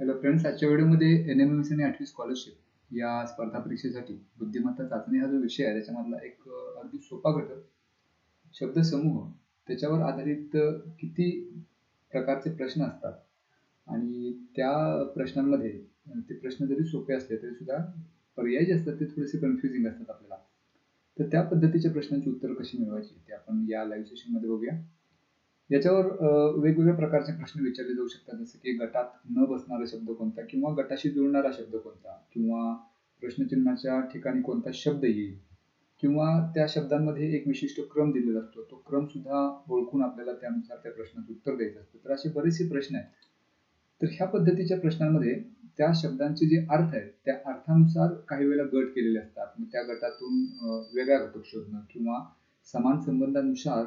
Hello friends आजच्या व्हिडिओमध्ये N M M S आणि आठवी स्कॉलरशिप या स्पर्धा परीक्षेसाठी बुद्धिमत्ता चाचणी हा जो विषय आहे त्याच्यामधला एक अगदी सोपा घटक शब्दसमूह त्याच्यावर आधारित किती प्रकारचे प्रश्न असतात. आणि त्या प्रश्नांमध्ये ते प्रश्न जरी सोपे असले तरी सुद्धा पर्याय जे असतात ते थोडेसे कन्फ्युजिंग असतात आपल्याला. तर त्या पद्धतीच्या प्रश्नांची उत्तर कशी मिळवायची ते आपण या लाईव्ह सेशनमध्ये बघूया. याच्यावर वेगवेगळ्या प्रकारचे प्रश्न विचारले जाऊ शकतात. जसे की गटात न बसणारा शब्द कोणता किंवा गटाशी जुळणारा शब्द कोणता किंवा प्रश्नचिन्हाच्या ठिकाणी कोणता शब्द येईल किंवा त्या शब्दांमध्ये एक विशिष्ट क्रम दिलेला असतो. तो क्रम सुद्धा ओळखून आपल्याला त्यानुसार त्या प्रश्नाचं उत्तर द्यायचं असतं. तर असे बरेचसे प्रश्न आहेत. तर ह्या पद्धतीच्या प्रश्नांमध्ये त्या शब्दांचे जे अर्थ आहेत त्या अर्थानुसार काही वेळेला गट केलेले असतात. मग त्या गटातून वेगळा घटक शोधणं किंवा समान संबंधानुसार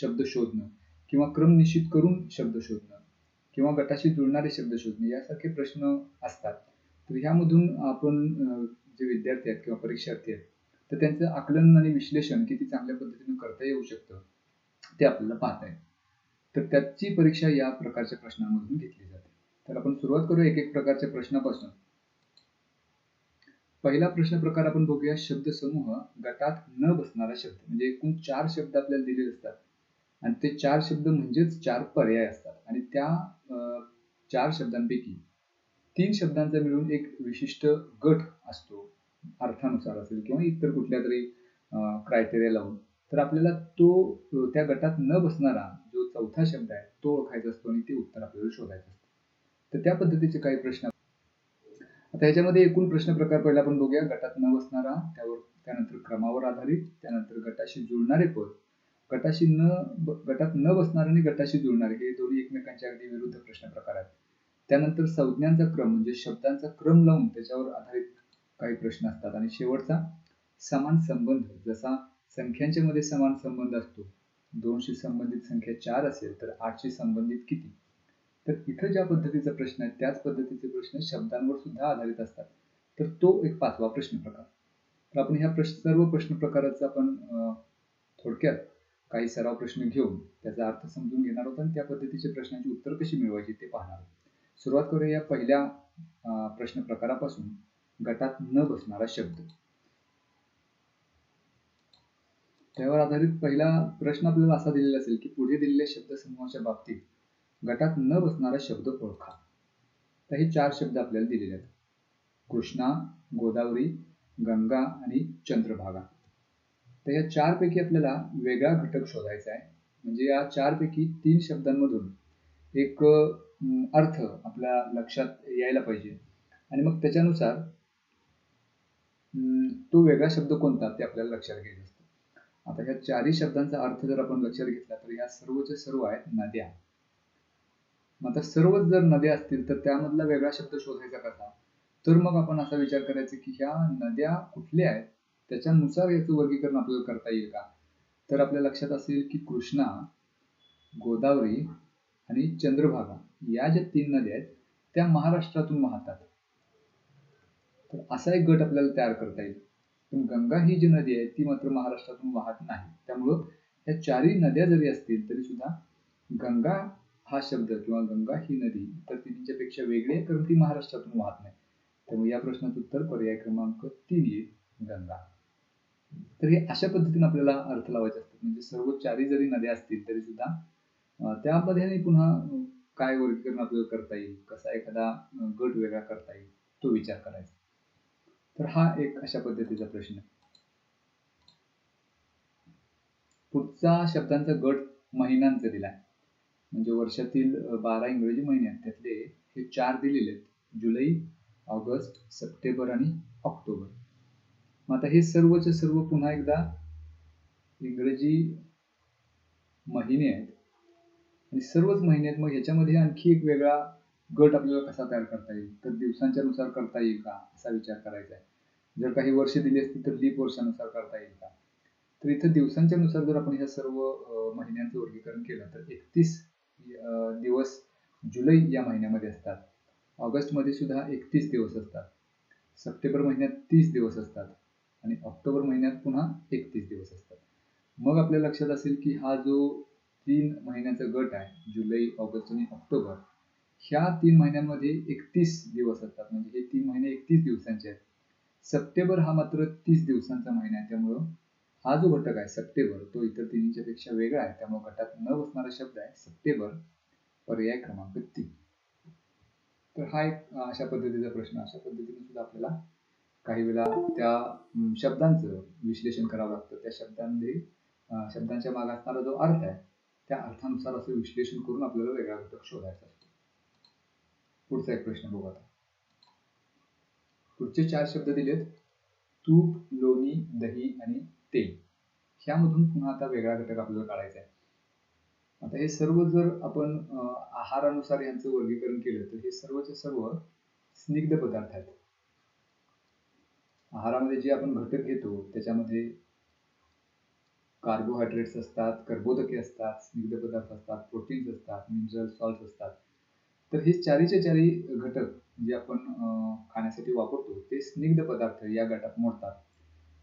शब्द शोधणं. किंवा क्रम निश्चित करून शब्द शोधणं किंवा गटाशी जुळणारे शब्द शोधणे यासारखे प्रश्न असतात. तर ह्यामधून आपण जे विद्यार्थी आहेत किंवा परीक्षार्थी आहेत तर त्यांचं आकलन आणि विश्लेषण किती चांगल्या पद्धतीने करता येऊ शकतं ते आपल्याला पाहता येईल. तर त्याची परीक्षा या प्रकारच्या प्रश्नांमधून घेतली जाते. तर आपण सुरुवात करू एक एक प्रकारच्या प्रश्नापासून. पहिला प्रश्न प्रकार आपण बघूया शब्द समूह गटात न बसणारा शब्द. म्हणजे एकूण चार शब्द आपल्याला दिलेले असतात. आणि ते चार शब्द म्हणजेच चार पर्याय असतात. आणि त्या अं, चार शब्दांपैकी तीन शब्दांचा मिळून एक विशिष्ट गट असतो अर्थानुसार असेल किंवा इतर कुठल्या तरी क्रायटेरिया लावून. तर आपल्याला तो त्या गटात न बसणारा जो चौथा शब्द आहे तो ओळखायचा असतो आणि ते उत्तर आपल्याला शोधायचं असतं. तर त्या पद्धतीचे काही प्रश्न आता ह्याच्यामध्ये एकूण प्रश्न प्रकार पहिला आपण बघूया. गटात न बसणारा त्यावर त्यानंतर क्रमावर आधारित त्यानंतर गटाशी जुळणारे पद. गटाशी न ब- गटात न बसणारे आणि गटाशी जुळणारे हे दोन्ही एकमेकांच्या अगदी विरुद्ध प्रश्न प्रकार आहेत. त्यानंतर संज्ञांचा क्रम म्हणजे शब्दांचा क्रम लावून त्याच्यावर आधारित काही प्रश्न असतात. आणि शेवटचा समान संबंध. जसा संख्यांच्या मध्ये समान संबंध असतो दोनशी संबंधित संख्या चार असेल तर आठशी संबंधित किती? तर इथं ज्या पद्धतीचा प्रश्न आहे त्याच पद्धतीचे प्रश्न शब्दांवर सुद्धा आधारित असतात. तर तो एक पाचवा प्रश्न प्रकार तर आपण ह्या प्रश्न सर्व प्रश्न प्रकाराचा आपण थोडक्यात काही सराव प्रश्न घेऊन त्याचा अर्थ समजून घेणार आहोत आणि त्या पद्धतीचे प्रश्नांची उत्तर कशी मिळवायची ते पाहणार आहोत सुरुवात करूया या पहिल्या प्रश्न प्रकारापासून. गटात न बसणारा शब्द. त्यावर आधारित पहिला प्रश्न आपल्याला असा दिलेला असेल की पुढे दिलेल्या शब्दसमूहाच्या बाबतीत गटात न बसणारा शब्द ओळखा. तर हे चार शब्द आपल्याला दिलेले आहेत. कृष्णा गोदावरी गंगा आणि चंद्रभागा. तर या चार पैकी आपल्याला वेगळा घटक शोधायचा आहे. म्हणजे या चार पैकी तीन शब्दांमधून एक अर्थ आपल्या लक्षात यायला पाहिजे. आणि मग त्याच्यानुसार तो वेगळा शब्द कोणता ते आपल्याला लक्षात घ्यायचं असतं. आता ह्या चारही शब्दांचा अर्थ जर आपण लक्षात घेतला तर ह्या सर्वच्या सर्व आहेत नद्या. आता सर्वच जर नद्या असतील तर त्यामधला वेगळा शब्द शोधायचा कसा? तर मग आपण असा विचार करायचा की ह्या नद्या कुठल्या आहेत? त्याच्यानुसार याचं वर्गीकरण आपल्याला करता येईल का? तर आपल्या लक्षात असेल की कृष्णा गोदावरी आणि चंद्रभागा या ज्या तीन नद्या आहेत त्या महाराष्ट्रातून वाहतात. तर असा एक गट आपल्याला तयार करता येईल. पण गंगा ही जी नदी आहे ती मात्र महाराष्ट्रातून वाहत नाही. त्यामुळं या चारही नद्या जरी असतील तरी सुद्धा गंगा हा शब्द किंवा गंगा ही नदी तर तिच्यापेक्षा वेगळी आहे कारण ती महाराष्ट्रातून वाहत नाही. त्यामुळे या प्रश्नाचं उत्तर पर्याय क्रमांक तीन येईल गंगा. तर हे अशा पद्धतीने आपल्याला अर्थ लावायचे असतात. म्हणजे सर्व चारी जरी नद्या असतील तरी सुद्धा त्यामध्ये पुन्हा काय वर्गीकरण आपल्याला करता येईल? कसा एखादा गट वेगळा करता येईल? तो विचार करायचा. तर हा एक अशा पद्धतीचा प्रश्न आहे. पुढचा शब्दांचा गट महिन्यांचा दिला आहे म्हणजे वर्षातील बारा इंग्रजी महिने आहेत. त्यातले हे चार दिलेले आहेत. जुलै ऑगस्ट सप्टेंबर आणि ऑक्टोबर. मग आता हे सर्वचे सर्व पुन्हा एकदा इंग्रजी महिने आहेत. आणि सर्वच महिने आहेत मग ह्याच्यामध्ये आणखी एक वेगळा गट आपल्याला कसा तयार करता येईल? तर दिवसांच्या नुसार करता येईल का? असा विचार करायचा आहे. जर काही वर्ष दिली असतील तर लीप वर्षानुसार करता येईल का? तर इथं दिवसांच्या नुसार जर आपण ह्या सर्व महिन्यांचं वर्गीकरण केलं तर एकतीस दिवस जुलै या महिन्यामध्ये असतात. ऑगस्टमध्ये सुद्धा एकतीस दिवस असतात. सप्टेंबर महिन्यात तीस दिवस असतात. आणि ऑक्टोबर महिन्यात पुन्हा एकतीस दिवस असतात. मग आपल्या लक्षात असेल की हा जो तीन महिन्याचा गट आहे जुलै ऑगस्ट आणि ऑक्टोबर ह्या तीन महिन्यांमध्ये एकतीस दिवस असतात. म्हणजे हे तीन महिने एकतीस दिवसांचे आहेत. सप्टेंबर हा मात्र तीस दिवसांचा महिना आहे. त्यामुळं हा जो घटक आहे सप्टेंबर तो इतर तिन्हीच्या पेक्षा वेगळा आहे. त्यामुळे गटात न बसणारा शब्द आहे सप्टेंबर पर्याय क्रमांक तीन. तर हा एक अशा पद्धतीचा प्रश्न अशा पद्धतीने सुद्धा आपल्याला काही वेळा त्या शब्दांचं विश्लेषण करावं लागतं. त्या शब्दांमध्ये शब्दांच्या मागे असणारा जो अर्थ आहे त्या अर्थानुसार असं विश्लेषण करून आपल्याला वेगळा घटक शोधायचा असतो. पुढचा एक प्रश्न बघू आता. पुढचे चार शब्द दिलेत. तूप लोणी दही आणि तेल. ह्यामधून पुन्हा आता वेगळा घटक आपल्याला काढायचा आहे. आता हे सर्व जर आपण आहारानुसार यांचं वर्गीकरण केलं तर हे सर्वचे सर्व स्निग्ध पदार्थ आहेत. आहारामध्ये जे आपण घटक घेतो त्याच्यामध्ये कार्बोहायड्रेट्स असतात कर्बोदके असतात स्निग्ध पदार्थ असतात प्रोटीन्स असतात मिनरल सॉल्ट असतात. तर हे चारीचे चारी घटक जे आपण खाण्यासाठी वापरतो ते स्निग्ध पदार्थ या गटात मोडतात.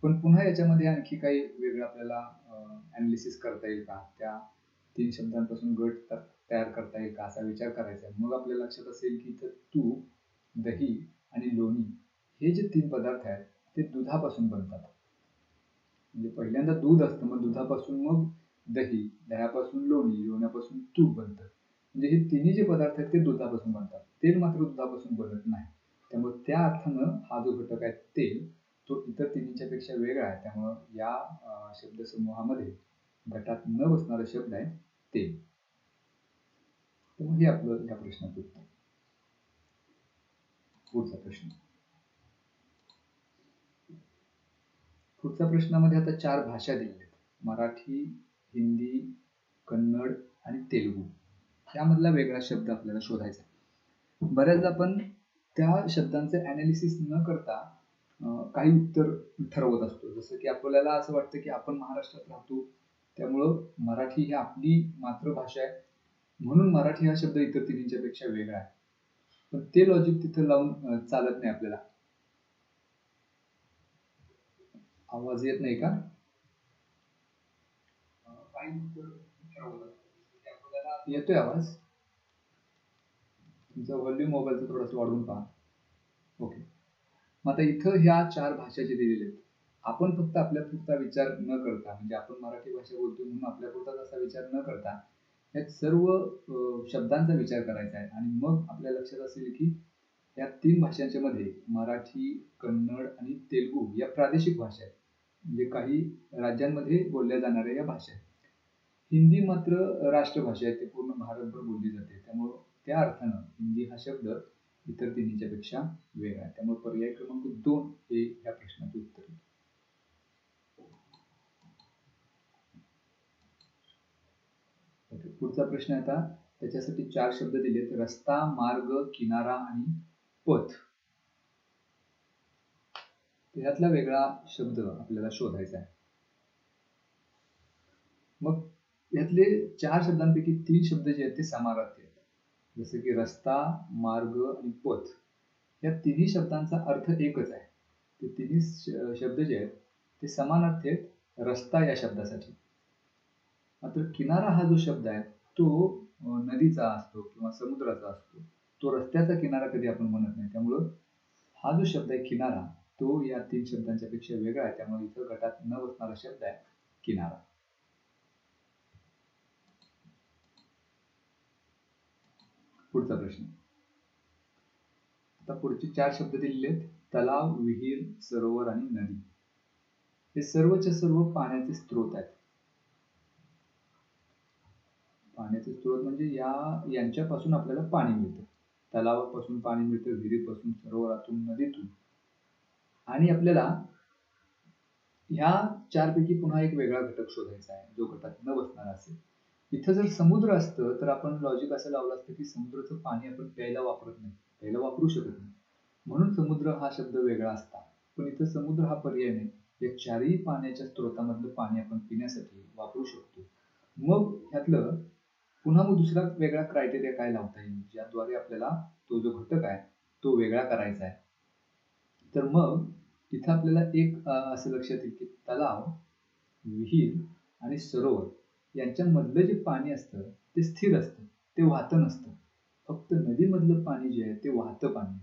पण पुन्हा याच्यामध्ये आणखी काही वेगळं आपल्याला अनालिसिस करता येईल का? त्या तीन शब्दांपासून गट तयार करता येईल का? असा विचार करायचा मग आपल्या लक्षात असेल की तर तूप दही आणि लोणी हे जे तीन पदार्थ आहेत ते दुधापासून बनतात. म्हणजे पहिल्यांदा दूध असतं मग दुधापासून मग दही दह्यापासून लोणी लोण्यापासून तूप बनतं. म्हणजे हे तिन्ही जे पदार्थ आहेत ते दुधापासून बनतात. तेल मात्र दुधापासून बनत नाही. त्यामुळे त्या अर्थानं हा जो घटक आहे तेल तो इतर तिन्हीच्या पेक्षा वेगळा आहे. त्यामुळं या शब्दसमूहामध्ये गटात न बसणारा शब्द आहे तेल. हे आपलं या प्रश्नाचं उत्तर. पुढचा प्रश्न. पुढच्या प्रश्नामध्ये आता चार भाषा दिल्या आहेत. मराठी हिंदी कन्नड आणि तेलुगू. यामधला वेगळा शब्द आपल्याला शोधायचा बऱ्याचदा आपण त्या शब्दांचे अनालिसिस न करता काही उत्तर ठरवत असतो. जसं की आपल्याला असं वाटतं की आपण महाराष्ट्रात राहतो त्यामुळं मराठी ही आपली मातृभाषा आहे. म्हणून मराठी हा शब्द इतर तिन्हीच्या पेक्षा वेगळा आहे. पण ते लॉजिक तिथं लावून चालत नाही आपल्याला. आवाज येत नाही का? येतोय आवाज? तुमचा व्हॉल्यूम मोबाईलचा थोडासा वाढवून पहा. ओके मग आता इथं ह्या चार भाषा जे दिलेल्या आहेत आपण फक्त आपल्या पुरता विचार न करता म्हणजे आपण मराठी भाषा बोलतो म्हणून आपल्या पुरता असा विचार न करता या सर्व शब्दांचा विचार करायचा आहे. आणि मग आपल्या लक्षात असेल की या तीन भाषांच्या मध्ये मराठी कन्नड आणि तेलुगू या प्रादेशिक भाषा आहेत. म्हणजे काही राज्यांमध्ये बोलल्या जाणाऱ्या या भाषा आहेत. हिंदी मात्र राष्ट्रभाषा आहे ती पूर्ण भारतभर बोलली जाते. त्यामुळं त्या अर्थानं हिंदी हा शब्द इतर तिन्हीच्या पेक्षा वेगळा आहे. त्यामुळे पर्याय क्रमांक दोन हे या प्रश्नाचे उत्तर आहे. पुढचा प्रश्न आता. त्याच्यासाठी चार शब्द दिलेत. रस्ता मार्ग किनारा आणि पथ. ह्यातला वेगळा शब्द आपल्याला शोधायचा आहे. मग यातले चार शब्दांपैकी तीन शब्द जे आहेत ते समानार्थी आहेत. जसं की रस्ता मार्ग आणि पथ. या तिन्ही शब्दांचा अर्थ एकच आहे. ते तिन्ही शब्द जे आहेत ते समानार्थी आहेत रस्ता या शब्दासाठी. मात्र किनारा हा जो शब्द आहे तो नदीचा असतो किंवा समुद्राचा असतो. तो रस्त्याचा किनारा कधी आपण म्हणत नाही. त्यामुळं हा जो शब्द आहे किनारा तो या तीन शब्दांच्या पेक्षा वेगळा आहे. त्यामुळे इथं गटात न बसणारा शब्द आहे किनारा. पुढचा प्रश्न. आता पुढचे चार शब्द दिलेले आहेत. तलाव विहीर सरोवर आणि नदी. हे सर्वच्या सर्व पाण्याचे स्रोत आहेत. पाण्याचे स्रोत म्हणजे या यांच्यापासून आपल्याला पाणी मिळतं. तलावापासून पाणी मिळतं विहिरीपासून सरोवरातून नदीतून. आणि आपल्याला ह्या चारपैकी पुन्हा एक वेगळा घटक शोधायचा आहे जो घटक न बसणारा असेल. इथं जर समुद्र असतं तर आपण लॉजिक असं लावलं असतं की समुद्राचं पाणी आपण प्यायला वापरत नाही प्यायला वापरू शकत नाही. म्हणून समुद्र हा शब्द वेगळा असता. पण इथं समुद्र हा पर्याय नाही. या चारही पाण्याच्या स्रोतामधलं पाणी आपण पिण्यासाठी वापरू शकतो. मग ह्यातलं पुन्हा मग दुसरा वेगळा क्रायटेरिया काय लावता येईल? ज्याद्वारे आपल्याला तो जो घटक आहे तो वेगळा करायचा आहे. तर मग इथं आपल्याला एक असं लक्षात येईल की तलाव विहीर आणि सरोवर यांच्यामधलं जे पाणी असतं ते स्थिर असतं ते वाहतं नसतं. फक्त नदीमधलं पाणी जे आहे ते वाहतं पाणी.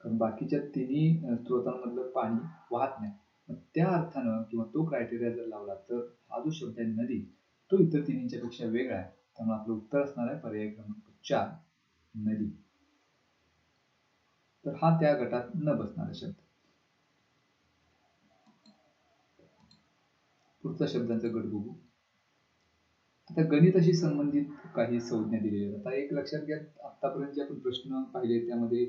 कारण बाकीच्या तिन्ही स्त्रोतांमधलं पाणी वाहत नाही. मग त्या अर्थानं किंवा तो क्रायटेरिया जर लावला तर हा जो शब्द आहे नदी तो इतर तिन्हीच्या पेक्षा वेगळा आहे. त्यामुळे आपलं उत्तर असणार आहे पर्याय क्रमांक चार नदी. तर हा त्या गटात न बसणारा शब्द. पुढचा शब्दांचा गट बघू. आता गणिताशी संबंधित काही संज्ञा दिलेल्या आहेत. आता एक लक्षात घ्या आतापर्यंत जे आपण प्रश्न पाहिले त्यामध्ये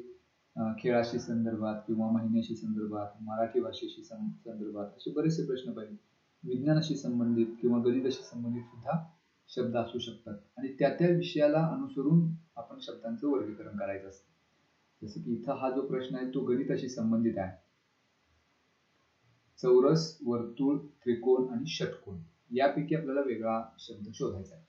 खेळाशी संदर्भात किंवा महिन्याशी संदर्भात मराठी भाषेशी संदर्भात असे बरेचसे प्रश्न पाहिले. विज्ञानाशी संबंधित किंवा गणिताशी संबंधित सुद्धा शब्द असू शकतात. आणि त्या त्या विषयाला अनुसरून आपण शब्दांचं वर्गीकरण करायचं असतं. जसं की इथं हा जो प्रश्न आहे तो गणिताशी संबंधित आहे. चौरस वर्तुळ त्रिकोण आणि षटकोन यापैकी आपल्याला वेगळा शब्द शोधायचा आहे.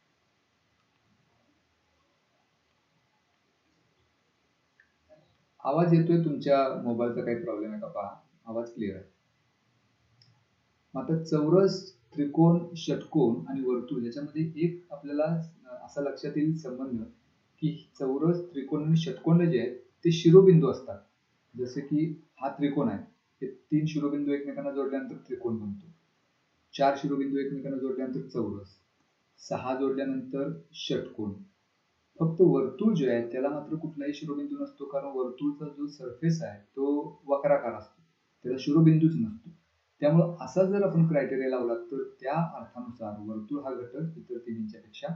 आवाज येतोय तुमच्या मोबाईलचा काही प्रॉब्लेम आहे का? पहा आवाज क्लिअर आहे. आता चौरस त्रिकोण षटकोन आणि वर्तुळ याच्यामध्ये एक आपल्याला असा लक्षात येईल संबंध की चौरस त्रिकोण आणि षटकोन जे आहेत ते शिरोबिंदू असतात. जसे की हा त्रिकोण आहे. हे तीन शिरोबिंदू एकमेकांना जोडल्यानंतर त्रिकोण बनतो. चार शिरोबिंदू एकमेकांना जोडल्यानंतर चौरस. सहा जोडल्यानंतर षटकोण. फक्त वर्तुळ जे आहे त्याला मात्र कुठलाही शिरोबिंदू नसतो कारण वर्तुळचा जो सरफेस आहे तो वक्राकार असतो. त्याला शिरोबिंदूच नसतो. त्यामुळं असा जर आपण क्रायटेरिया लावला तर त्या अर्थानुसार वर्तुळ हा घटक इतर तिन्हीच्या पेक्षा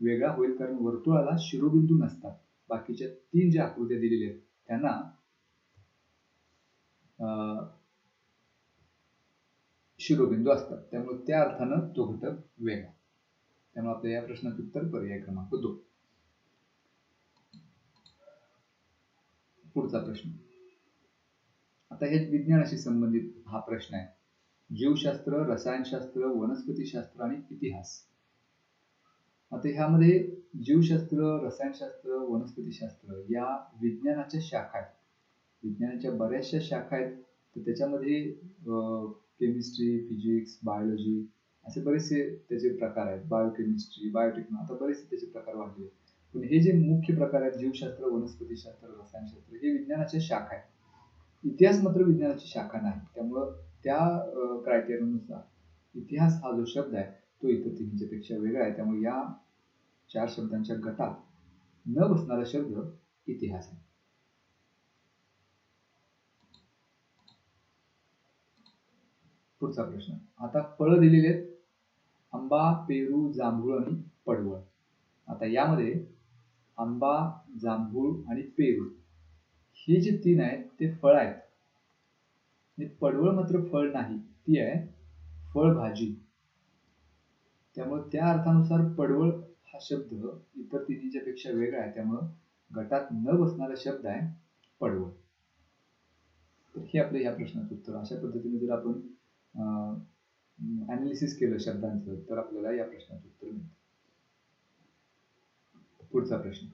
वेगळा होईल कारण वर्तुळाला शिरोबिंदू नसतात. बाकीच्या तीन ज्या आकृत्या दिलेल्या आहेत त्यांना शिरोबिंदू असतात. त्यामुळे त्या अर्थानं तो घटक वेगळा त्यामुळे आपल्या या प्रश्नाचं उत्तर पर्याय क्रमांक दोन. पुढचा प्रश्न. आता हे विज्ञानाशी संबंधित हा प्रश्न आहे. जीवशास्त्र रसायनशास्त्र वनस्पतीशास्त्र आणि इतिहास. आता ह्यामध्ये जीवशास्त्र रसायनशास्त्र वनस्पतीशास्त्र या विज्ञानाच्या शाखा आहेत. विज्ञानाच्या बऱ्याचशा शाखा आहेत. तर त्याच्यामध्ये केमिस्ट्री फिजिक्स बायोलॉजी असे बरेचसे त्याचे प्रकार आहेत. बायोकेमिस्ट्री बायोटेक्नो आता बरेचसे त्याचे प्रकार वाढले पण हे जे मुख्य प्रकार आहेत जीवशास्त्र वनस्पतीशास्त्र रसायनशास्त्र हे विज्ञानाच्या शाखा आहेत. इतिहास मात्र विज्ञानाची शाखा नाही. त्यामुळं त्या क्रायटेरियानुसार इतिहास हा जो शब्द आहे तो इतर तिन्हीच्या पेक्षा वेगळा आहे. त्यामुळे या चार शब्दांच्या गटात न बसणारा शब्द इतिहास आहे. पुढचा प्रश्न. आता फळं दिलेली आहेत. आंबा पेरू जांभूळ आणि पडवळ. आता यामध्ये आंबा जांभूळ आणि पेरू ही जी तीन आहेत ते फळ आहेत. पडवळ मात्र फळ नाही ती आहे फळभाजी. त्यामुळे त्या अर्थानुसार पडवळ हा शब्द इतर तिन्हीच्या पेक्षा वेगळा आहे. त्यामुळं गटात न बसणारा शब्द आहे पडवळ. तर हे आपलं या प्रश्नाचं उत्तर. अशा पद्धतीने जर आपण अनालिसिस केलं शब्दांचं तर आपल्याला या प्रश्नाचं उत्तर मिळतं. पुढचा प्रश्न.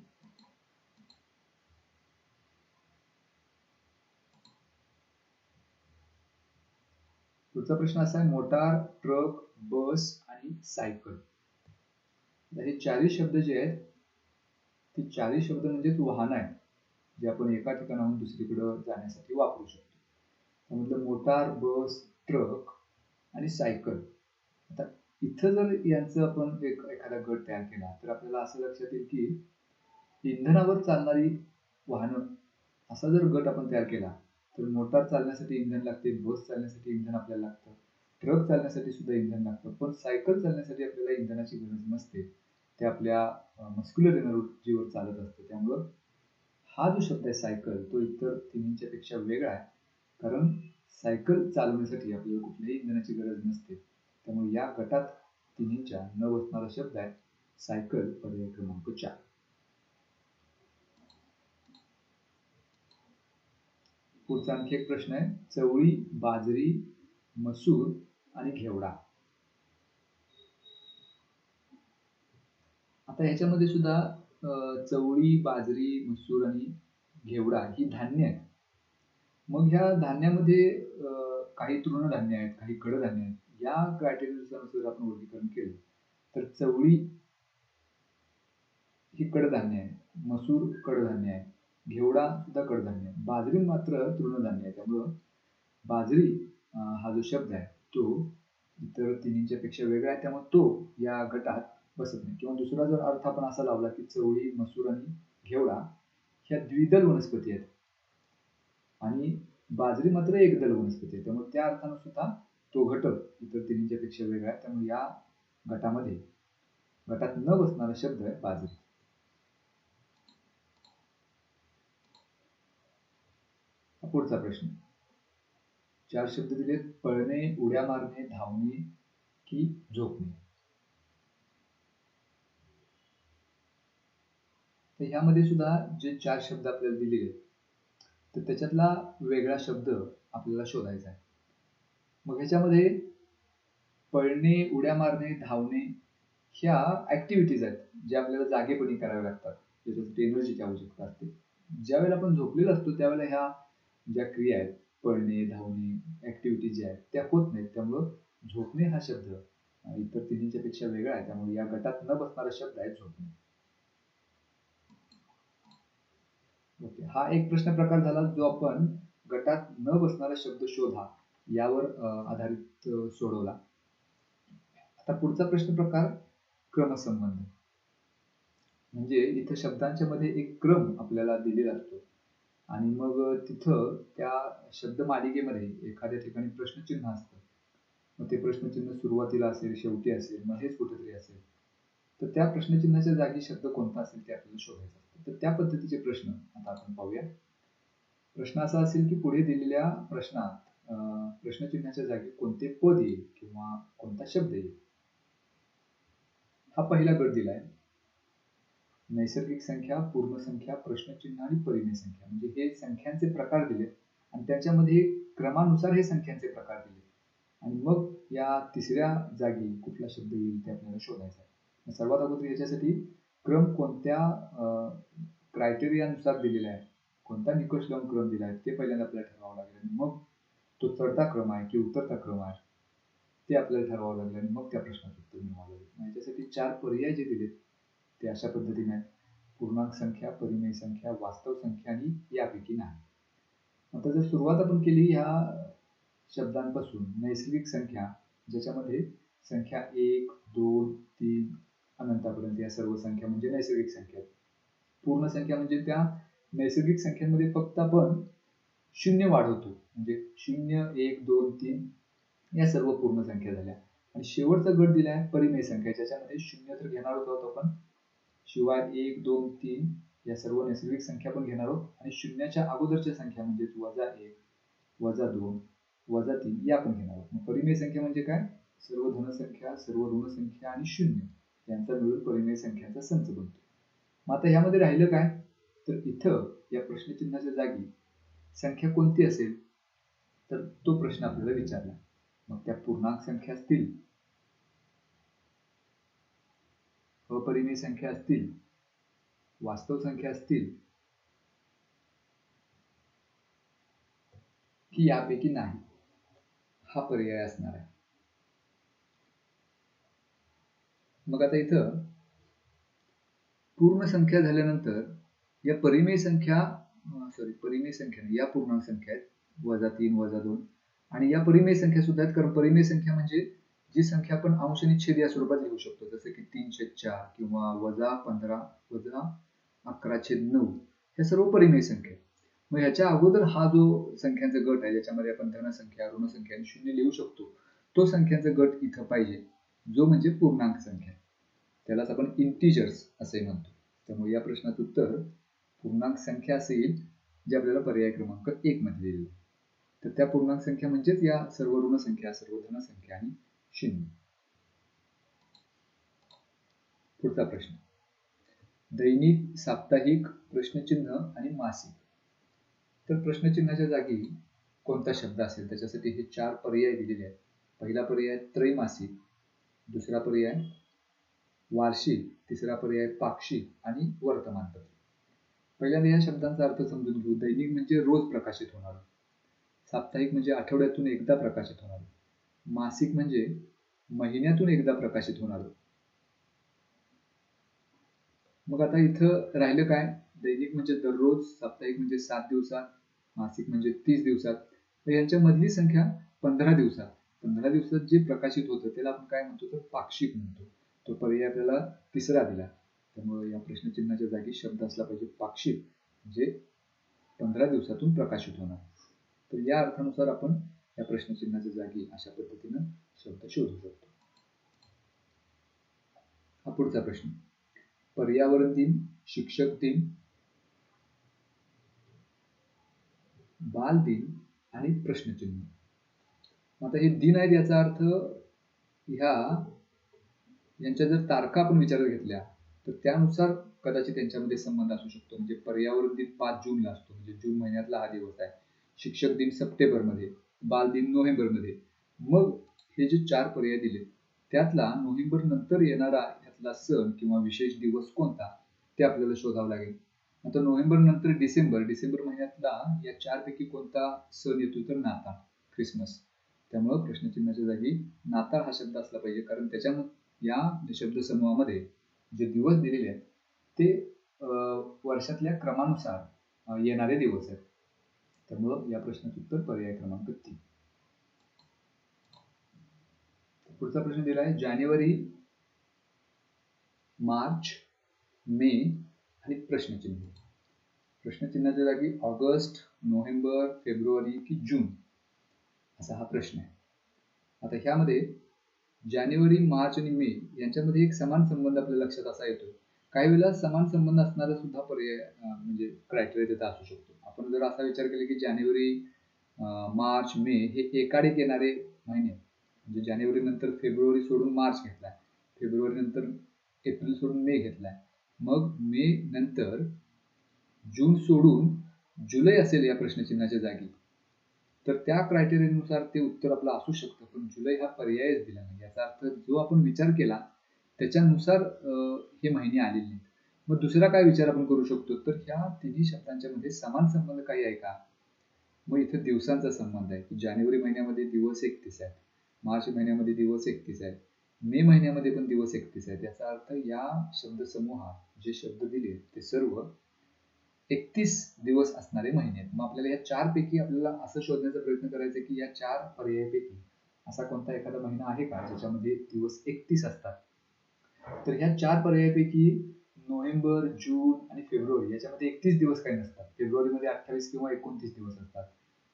पुढचा प्रश्न असा आहे मोटार ट्रक बस आणि सायकल. हे चारही शब्द जे आहेत ते चारही शब्द म्हणजेच वाहन आहेत जे आपण एका ठिकाणाहून दुसरीकडे जाण्यासाठी वापरू शकतो. त्यामधलं मोटार बस ट्रक आणि सायकल. आता इथं जर यांचं आपण एक एखादा गट तयार केला तर आपल्याला असं लक्षात येईल की इंधनावर चालणारी वाहनं असा जर गट आपण तयार केला तर मोटार चालण्यासाठी इंधन लागते बस चालण्यासाठी इंधन आपल्याला लागतं ट्रक चालण्यासाठी सुद्धा इंधन लागतं पण सायकल चालण्यासाठी आपल्याला इंधनाची गरज नसते. ते आपल्या मस्क्युलर एनर्जीवर चालत असतं. त्यामुळं हा जो शब्द आहे सायकल तो इतर तिन्हींच्यापेक्षा वेगळा आहे. कारण सायकल चालवण्यासाठी आपल्याला कुठल्याही इंधनाची गरज नसते. त्यामुळे या गटात तिन्हीच्या न बसणारा शब्द आहे सायकल पर्याय क्रमांक चार. पुढचा आणखी एक प्रश्न आहे चवळी बाजरी मसूर आणि घेवडा. आता ह्याच्यामध्ये सुद्धा चवळी बाजरी मसूर आणि घेवडा ही धान्य आहेत. मग ह्या धान्यामध्ये काही तृणधान्य आहेत काही कडधान्य आहेत. या क्रायटेरियानुसार आपण वर्गीकरण केलं. तर चवळी ही कडधान्य आहे. मसूर कडधान्य आहे. घेवडा सुद्धा कडधान्य आहे. बाजरी मात्र तृणधान्य आहे. त्यामुळं बाजरी हा जो शब्द आहे तो इतर तिन्हींच्या पेक्षा वेगळा आहे. त्यामुळे तो या गटात बसत नाही. किंवा दुसरा जर अर्थ आपण असा लावला की चवळी मसूर आणि घेवडा ह्या द्विदल वनस्पती आहेत. आणि बाजरी मात्र एकदल वनस्पती आहे. त्यामुळे त्या अर्थानं सुद्धा तो घटक इतर तिन्हीच्या पेक्षा वेगळा आहे. त्यामुळे या गटामध्ये गटात न बसणारा शब्द आहे बाजरी. पुढचा प्रश्न. चार शब्द दिले पळणे उड्या मारणे धावणे की झोपणे? तर ह्यामध्ये सुद्धा जे चार शब्द आपल्याला दिलेले आहेत तर त्याच्यातला वेगळा शब्द आपल्याला शोधायचा आहे. मग ह्याच्यामध्ये पळणे उड्या मारणे धावणे ह्या ऍक्टिव्हिटीज आहेत ज्या आपल्याला जागेपणी कराव्या लागतात. त्याच्यासाठी एनर्जीची आवश्यकता असते. ज्यावेळेला आपण झोपलेलो असतो त्यावेळेला ह्या ज्या क्रिया आहेत पळणे धावणे ऍक्टिव्हिटी ज्या आहेत त्या होत नाहीत. त्यामुळं झोपणे हा शब्द इतर तिन्हीच्या पेक्षा वेगळा आहे. त्यामुळे या गटात न बसणारा शब्द आहे झोपणे. ओके. हा एक प्रश्न प्रकार झाला जो आपण गटात न बसणारा शब्द शोधा यावर आधारित सोडवला. आता पुढचा प्रश्न प्रकार क्रमसंबंध. म्हणजे इथं शब्दांच्या मध्ये एक क्रम आपल्याला दिलेला असतो. आणि मग तिथं त्या शब्द मालिकेमध्ये एखाद्या ठिकाणी प्रश्नचिन्ह असतं. मग ते प्रश्नचिन्ह सुरुवातीला असेल शेवटी असेल मध्येच कुठेतरी असेल. तर त्या प्रश्नचिन्हाच्या जागी शब्द कोणता असेल ते आपल्याला शोधायचं तर त्या पद्धतीचे प्रश्न आता आपण पाहूया. प्रश्न असा असेल की पुढे दिलेल्या प्रश्नात प्रश्नचिन्हाच्या जागी कोणते पद येईल किंवा कोणता शब्द येईल? हा पहिला गट दिलाय. नैसर्गिक संख्या पूर्ण संख्या प्रश्नचिन्ह आणि परिमेय संख्या. म्हणजे हे संख्यांचे प्रकार दिले आणि त्याच्यामध्ये क्रमानुसार हे संख्यांचे प्रकार दिले आणि मग या तिसऱ्या जागी कुठला शब्द येईल ते आपल्याला शोधायचा आहे. सर्वात अगोदर याच्यासाठी क्रम कोणत्या क्रायटेरियानुसार दिलेला आहे? कोणता निकष लावून क्रम दिला आहे? ते पहिल्यांदा आपल्याला ठरवावं लागेल आणि मग तो चढता क्रम आहे की उतरता क्रम आहे ते आपल्याला ठरवावं लागेल आणि मग त्या प्रश्नाचं उत्तर मिळवावं लागेल. याच्यासाठी चार पर्याय जे दिलेत ते अशा पद्धतीने आहेत. पूर्णांक संख्या परिमेय संख्या वास्तव संख्या आणि यापैकी नाही. आता जर सुरुवात आपण केली ह्या शब्दांपासून नैसर्गिक संख्या ज्याच्यामध्ये संख्या एक दोन तीन अनंतापर्यंत या सर्व संख्या म्हणजे नैसर्गिक संख्या. पूर्ण संख्या म्हणजे त्या नैसर्गिक संख्यांमध्ये फक्त आपण शून्य वाढवतो म्हणजे शून्य एक दोन तीन या सर्व पूर्ण संख्या झाल्या. आणि शेवटचा गट दिला आहे परिमेय संख्या. ज्याच्यामध्ये शून्य तर घेणार होतो आपण. शिवाय एक दोन तीन या सर्व नैसर्गिक संख्या पण घेणार आहोत. आणि शून्याच्या अगोदरच्या संख्या म्हणजे वजा एक वजा दोन वजा तीन या पण घेणार आहोत. मग परिमेय संख्या म्हणजे काय? सर्व धनसंख्या सर्व ऋणसंख्या आणि शून्य. यांचा मिळून परिमेय संख्याचा संच बनतो. मग आता ह्यामध्ये राहिलं काय? तर इथं या प्रश्नचिन्हाच्या जागी संख्या कोणती असेल? तर तो प्रश्न आपल्याला विचारला. मग त्या पूर्णांक संख्या असतील अपरिमेय संख्या असतील वास्तव संख्या असतील की यापैकी नाही हा पर्याय असणार आहे. मग आता इथं पूर्ण संख्या झाल्यानंतर या परिमेय संख्या सॉरी परिमेय संख्या या पूर्णांक संख्या आहेत. वजा तीन वजा दोन. आणि या परिमेय संख्या सुद्धा आहेत कारण परिमेय संख्या म्हणजे जी संख्या आपण अंश आणि छेद या स्वरूपात लिहू शकतो. जसं की तीन छेद चार किंवा वजा पंधरा वजा अकरा छेद नऊ ह्या सर्व परिमेय संख्या मग ह्याच्या अगोदर हा जो संख्यांचा गट आहे ज्याच्यामध्ये आपण धनसंख्या ऋणसंख्या आणि शून्य लिहू शकतो तो संख्यांचा गट इथं पाहिजे. जो म्हणजे पूर्णांक संख्या. त्यालाच आपण इंटिजर्स असे म्हणतो. त्यामुळे या प्रश्नाचं उत्तर पूर्णांक संख्या असेल जे आपल्याला पर्याय क्रमांक एक मध्ये दिलेलं तर त्या पूर्णांक संख्या म्हणजेच या सर्व ऋण संख्या सर्व धनसंख्या आणि शून्य. पुढचा प्रश्न. दैनिक साप्ताहिक प्रश्नचिन्ह आणि मासिक. तर प्रश्नचिन्हाच्या जागी कोणता शब्द असेल? त्याच्यासाठी हे चार पर्याय दिलेले आहेत. पहिला पर्याय त्रैमासिक दुसरा पर्याय वार्षिक तिसरा पर्याय पाक्षिक आणि वर्तमानपत्र. पहिल्यांदा या शब्दांचा अर्थ समजून घेऊ. दैनिक म्हणजे रोज प्रकाशित होणार. साप्ताहिक म्हणजे आठवड्यातून एकदा प्रकाशित होणार. मासिक म्हणजे महिन्यातून एकदा प्रकाशित होणार. मग आता इथं राहिलं काय? दैनिक म्हणजे दररोज साप्ताहिक म्हणजे सात दिवसात मासिक म्हणजे तीस दिवसात. यांच्यामधली यांच्या मधली संख्या पंधरा दिवसात. पंधरा दिवसात जे प्रकाशित होतं त्याला आपण काय म्हणतो तर पाक्षिक म्हणतो. तो पर्याय आपल्याला तिसरा दिला. त्यामुळे या प्रश्नचिन्हाच्या जागी शब्द असला पाहिजे पाक्षिक म्हणजे पंधरा दिवसातून प्रकाशित होणार. तर या अर्थानुसार आपण या प्रश्नचिन्हाच्या जागी अशा पद्धतीनं शब्द शोधू शकतो. हा पुढचा प्रश्न. पर्यावरण दिन शिक्षक दिन बाल दिन आणि प्रश्नचिन्ह. आता हे दिन आहेत याचा अर्थ ह्या यांच्या जर तारखा आपण विचारात घेतल्या तर त्यानुसार कदाचित त्यांच्यामध्ये संबंध असू शकतो. म्हणजे पर्यावरण दिन पाच जूनला असतो. म्हणजे जून महिन्यातला हा दिवस आहे. शिक्षक दिन सप्टेंबरमध्ये बाल दिन नोव्हेंबरमध्ये. मग हे जे चार पर्याय दिले त्यातला नोव्हेंबर नंतर येणारा यातला सण किंवा विशेष दिवस कोणता ते आपल्याला शोधावं लागेल. आता नोव्हेंबर नंतर डिसेंबर डिसेंबर महिन्यातला या चारपैकी कोणता सण येतो तर नाताळ ख्रिसमस. त्यामुळं प्रश्नचिन्हाच्या जागी नाताळ हा शब्द असला पाहिजे. कारण त्याच्यामध्ये या शब्दसमूहामध्ये जे दिवस दिलेले आहेत ते वर्षातल्या क्रमानुसार येणारे दिवस आहेत. त्यामुळं या प्रश्नाचं उत्तर पर्याय क्रमांक तीन. पुढचा प्रश्न दिला आहे जानेवारी मार्च मे आणि प्रश्नचिन्ह. प्रश्नचिन्हाच्या जागी ऑगस्ट नोव्हेंबर फेब्रुवारी की जून असा हा प्रश्न आहे. आता ह्यामध्ये जानेवारी मार्च आणि मे यांच्यामध्ये एक समान संबंध आपल्या लक्षात असा येतो काही वेळेला समान संबंध असणारा सुद्धा पर्याय म्हणजे क्रायटेरिया त्याचा असू शकतो. आपण जर असा विचार केला की जानेवारी मार्च मे हे एकाडेक येणारे महिने म्हणजे जानेवारी नंतर फेब्रुवारी सोडून मार्च घेतलाय. फेब्रुवारी नंतर एप्रिल सोडून मे घेतलाय. मग मे नंतर जून सोडून जुलै असेल या प्रश्नचिन्हाच्या जागी. तर त्या क्रायटेरियानुसार ते उत्तर आपलं असू शकतं. पण जुलै हा पर्यायच दिला नाही. याचा अर्थ जो आपण विचार केला त्याच्यानुसार हे महिने आलेले नाहीत. मग दुसरा काय विचार आपण करू शकतो? तर ह्या तिन्ही शब्दांच्या मध्ये समान संबंध काही आहे का? मग इथं दिवसांचा संबंध आहे. की जानेवारी महिन्यामध्ये दिवस एकतीस आहेत. मार्च महिन्यामध्ये दिवस एकतीस आहेत. मे महिन्यामध्ये पण दिवस एकतीस आहेत. याचा अर्थ या शब्दसमूहात जे शब्द दिले ते सर्व एकतीस दिवस असणारे महिने आहेत. मग आपल्याला या चार पैकी आपल्याला असं शोधण्याचा प्रयत्न करायचा की या चार पर्यायापैकी असा कोणता एखादा महिना आहे का ज्याच्यामध्ये दिवस एकतीस असतात? तर ह्या चार पर्यायापैकी नोव्हेंबर जून आणि फेब्रुवारी याच्यामध्ये एकतीस दिवस काही नसतात. फेब्रुवारीमध्ये अठ्ठावीस किंवा एकोणतीस दिवस असतात.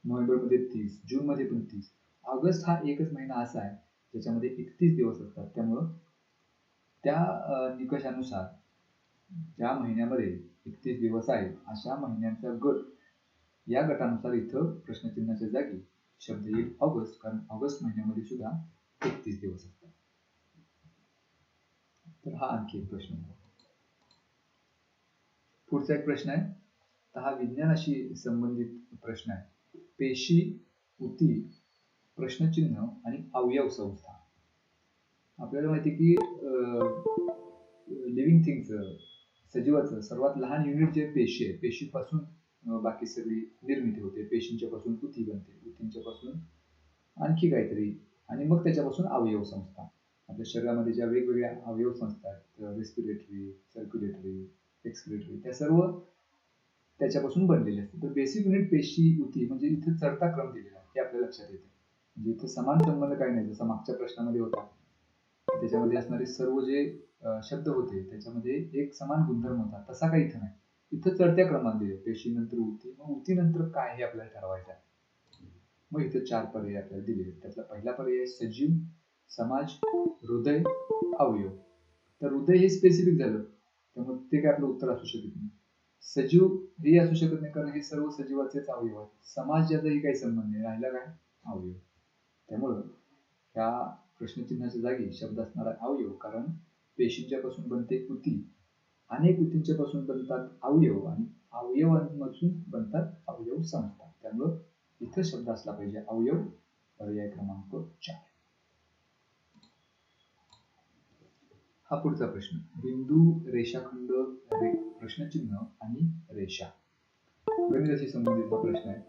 नोव्हेंबरमध्ये तीस जूनमध्ये पण तीस. ऑगस्ट हा एकच महिना असा आहे ज्याच्यामध्ये एकतीस दिवस असतात. त्यामुळं त्या निकषानुसार ज्या महिन्यामध्ये एकतीस दिवस आहेत. अशा महिन्यांचा गट या गटानुसार इथं प्रश्नचिन्हाच्या जागी शब्द येईल ऑगस्ट कारण ऑगस्ट महिन्यामध्ये सुद्धा एकतीस दिवस असतात. तर हा आणखी एक प्रश्न पुढचा एक प्रश्न आहे. तर हा विज्ञानाशी संबंधित प्रश्न आहे. पेशी उती प्रश्नचिन्ह आणि अवयव संस्था. आपल्याला माहिती की लिव्हिंग थिंगचं सजीवाचं. सर्वात लहान युनिट जे पेशी आहे पेशीपासून बाकी सगळी निर्मिती होते. पेशींच्या पासून उती बनते. उतींच्या पासून आणखी काहीतरी. आणि मग त्याच्यापासून अवयव संस्था. आपल्या शरीरामध्ये ज्या वेगवेगळ्या अवयव संस्था आहेत रेस्पिरेटरी सर्क्युलेटरी एक्सक्युलेटरी त्या सर्व त्याच्यापासून बनलेले असतात. तर बेसिक युनिट पेशी उती म्हणजे इथे चढता क्रम दिलेला हे आपल्या लक्षात येते. म्हणजे इथे समान संबंध काही नाही. जसं मागच्या प्रश्नामध्ये होता त्याच्यामध्ये असणारे सर्व जे शब्द होते त्याच्यामध्ये एक समान गुणधर्म होता. तसा काही इथं नाही. इथं चढत्या क्रमांक दिले पेशी नंतर उती. मग उती नंतर काय हे आपल्याला ठरवायचं आहे? मग इथं चार पर्याय आपल्याला दिले त्यातला पहिला पर्याय सजीव समाज हृदय अवयव. तर हृदय हे स्पेसिफिक झालं. त्यामुळे ते काय आपलं उत्तर असू शकत नाही. सजीव हे असू शकत नाही कारण हे सर्व सजीवाचेच अवयव आहेत. समाज ज्याचाही काही संबंध नाही. राहिला काय? अवयव. त्यामुळं ह्या प्रश्नचिन्हाच्या जागी शब्द असणारा अवयव कारण पेशींच्या पासून बनते कृती अनेक कृतींच्या पासून बनतात अवयव आणि अवयवांमधून बनतात अवयव संस्था. त्यामुळं इथं शब्द असला पाहिजे. अवयव पर्याय क्रमांक चार. हा पुढचा प्रश्न. बिंदू रेषाखंड रे, प्रश्नचिन्ह आणि रेषा. गणिताशी संबंधित हा प्रश्न आहे.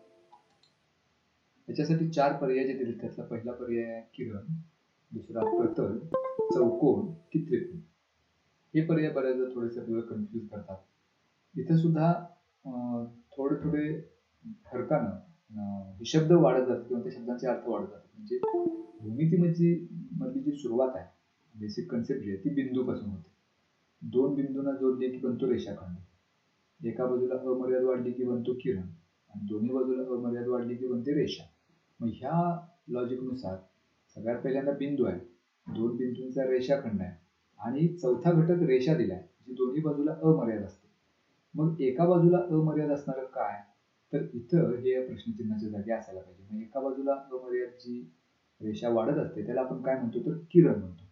याच्यासाठी चार पर्याय जे दिले त्यातला पहिला पर्याय आहे किरण. दुसरा प्रतल चौकोन की त्रिकोण. हे पर्याय बऱ्याचदा थोडेसे आपल्याला कन्फ्यूज करतात. इथं सुद्धा थोडे थोडे फरकानं हे शब्द वाढत जातात किंवा त्या शब्दांचे अर्थ वाढत जातात. म्हणजे भूमितीमध्ये मधली जी सुरुवात आहे बेसिक कन्सेप्ट जी आहे ती बिंदूपासून होते. दोन बिंदूंना जोडले की बनतो रेषाखंड. एका बाजूला अमर्याद वाढली की बनतो किरण. आणि दोन्ही बाजूला अमर्याद वाढली की बनते रेषा. मग ह्या लॉजिकनुसार सगळ्यात पहिल्यांदा बिंदू आहे. दोन बिंदूंचा रेषाखंड आहे. आणि चौथा घटक रेषा दिला आहे. जी दोन्ही बाजूला अमर्याद असते. मग एका बाजूला अमर्याद असणारं काय? तर इथं हे या प्रश्नचिन्हाच्या जागी असायला पाहिजे. मग एका बाजूला अमर्याद जी रेषा वाढत असते त्याला आपण काय म्हणतो? तर किरण म्हणतो.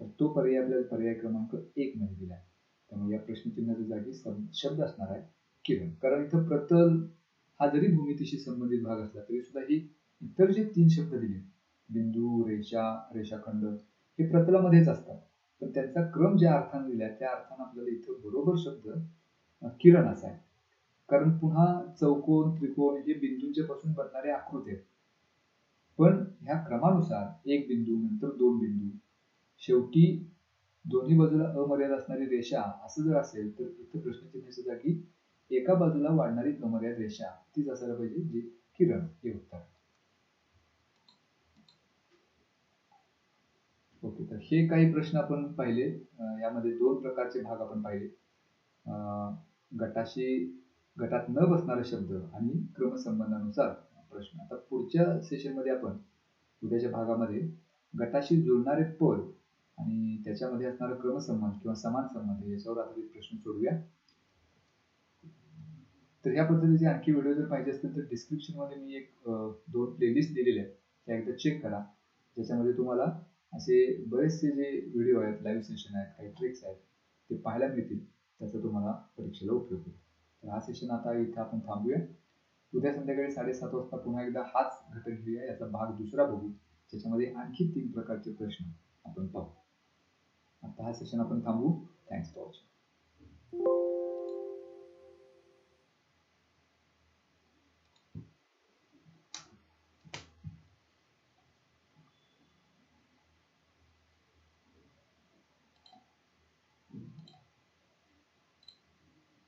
तर तो पर्याय आपल्याला पर्याय क्रमांक एक मध्ये दिला आहे. त्यामुळे या प्रश्नचिन्हाच्या जागी सम- शब्द असणार आहे किरण. कारण इथं प्रतल हा जरी भूमितीशी संबंधित भाग असला तरी सुद्धा ही इतर जे तीन शब्द दिले बिंदू रेषा रेषाखंड हे प्रतलामध्येच असतात. पण त्यांचा क्रम ज्या अर्थानं लिहिला त्या अर्थानं आपल्याला इथं बरोबर शब्द किरण असा आहे. कारण पुन्हा चौकोन त्रिकोण हे बिंदूंच्या पासून बनणारे आकृती आहेत. पण ह्या क्रमानुसार एक बिंदू नंतर दोन बिंदू शेवटी दोन्ही बाजूला अमर्याद असणारी रेषा असं जर असेल तर इथं प्रश्नचिन्हाच्या जागी एका बाजूला वाढणारी अमर्याद रेषा तीच असायला पाहिजे जी किरण हे उत्तर आहे. ओके तर हे काही प्रश्न आपण पाहिले. यामध्ये दोन प्रकारचे भाग आपण पाहिले. गटाशी गटात न बसणारे शब्द आणि क्रमसंबंधानुसार प्रश्न. आता पुढच्या सेशनमध्ये आपण उद्याच्या भागामध्ये गटाशी जुळणारे पद आणि त्याच्यामध्ये असणारा क्रमसंबंध किंवा समान संबंध याच्यावर आधारित प्रश्न सोडूया तर ह्या पद्धतीचे आणखी व्हिडिओ जर पाहिजे असतील तर डिस्क्रिप्शनमध्ये मी एक दोन प्लेलिस्ट दिलेले आहेत. त्या एकदा चेक करा. ज्याच्यामध्ये तुम्हाला असे बरेचसे जे व्हिडिओ आहेत लाईव्ह सेशन आहेत काही ट्रिक्स आहेत ते पाहायला मिळतील. त्याचा तुम्हाला परीक्षेला उपयोग होईल. तर हा सेशन आता इथं आपण थांबूया. उद्या संध्याकाळी साडेसात वाजता पुन्हा एकदा हाच घटक घेऊया. याचा भाग दुसरा बघू. ज्याच्यामध्ये आणखी तीन प्रकारचे प्रश्न आपण पाहू. आता हा सेशन आपण थांबवू. Thanks for watching